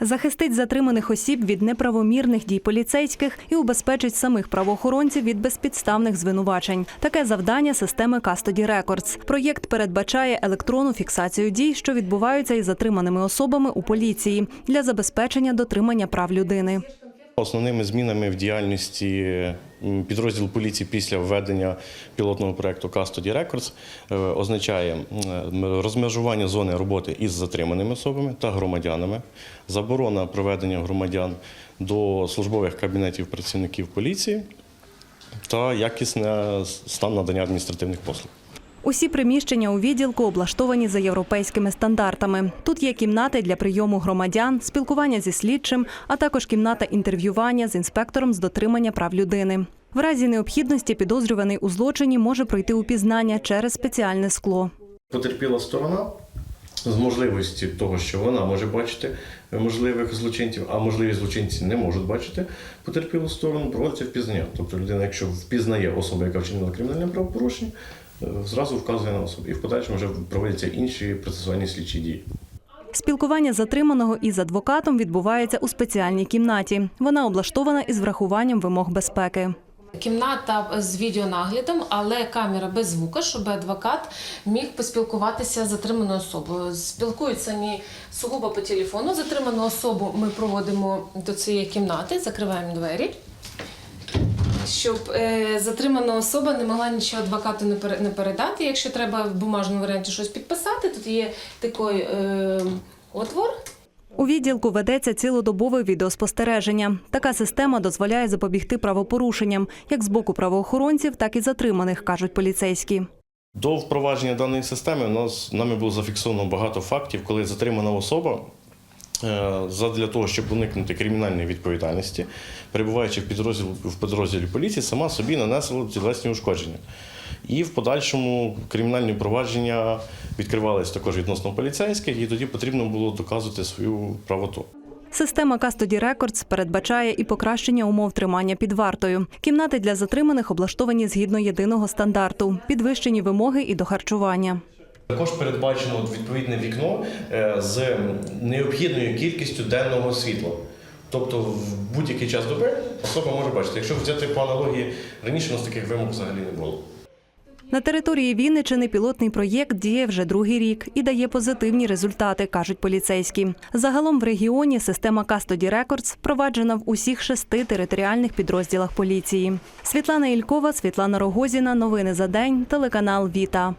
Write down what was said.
Захистить затриманих осіб від неправомірних дій поліцейських і убезпечить самих правоохоронців від безпідставних звинувачень. Таке завдання системи Custody Records. Проєкт передбачає електронну фіксацію дій, що відбуваються із затриманими особами у поліції для забезпечення дотримання прав людини. Основними змінами в діяльності підрозділу поліції після введення пілотного проекту Custody Records е, означає розмежування зони роботи із затриманими особами та громадянами, заборона проведення громадян до службових кабінетів працівників поліції та якісне стан надання адміністративних послуг. Усі приміщення у відділку облаштовані за європейськими стандартами. Тут є кімнати для прийому громадян, спілкування зі слідчим, а також кімната інтерв'ювання з інспектором з дотримання прав людини. В разі необхідності підозрюваний у злочині може пройти упізнання через спеціальне скло. Потерпіла сторона з можливості того, що вона може бачити можливих злочинців, а можливі злочинці не можуть бачити потерпілу сторону, проводиться впізнання. Тобто людина, якщо впізнає особу, яка вчинила кримінальне правопорушення, зразу вказує на особу. І в подальшому вже проводяться інші процесуальні слідчі дії. Спілкування затриманого із адвокатом відбувається у спеціальній кімнаті. Вона облаштована із врахуванням вимог безпеки. Кімната з відеонаглядом, але камера без звука, щоб адвокат міг поспілкуватися з затриманою особою. Спілкуються вони сугубо по телефону. Затриману особу ми проводимо до цієї кімнати, закриваємо двері. Щоб е, затримана особа не могла нічого адвокату не, пере- не передати. Якщо треба в бумажному варіанті щось підписати, тут є такий е, отвор, У відділку ведеться цілодобове відеоспостереження. Така система дозволяє запобігти правопорушенням як з боку правоохоронців, так і затриманих, кажуть поліцейські. До впровадження даної системи у нас нами було зафіксовано багато фактів, коли затримана особа задля того, щоб уникнути кримінальної відповідальності, перебуваючи в підрозділі, в підрозділі поліції, сама собі нанесла тілесні ушкодження. І в подальшому кримінальні провадження відкривались також відносно поліцейських, і тоді потрібно було доказувати свою правоту. Система Custody Records передбачає і покращення умов тримання під вартою. Кімнати для затриманих облаштовані згідно єдиного стандарту, підвищені вимоги і до харчування. Також передбачено відповідне вікно е, з необхідною кількістю денного світла. Тобто в будь-який час доби особа може бачити. Якщо взяти по аналогії, раніше у нас таких вимог взагалі не було. На території Вінничини пілотний проєкт діє вже другий рік і дає позитивні результати, кажуть поліцейські. Загалом в регіоні система Custody Records впроваджена в усіх шести територіальних підрозділах поліції. Світлана Ількова, Світлана Рогозіна. Новини за день. Телеканал Віта.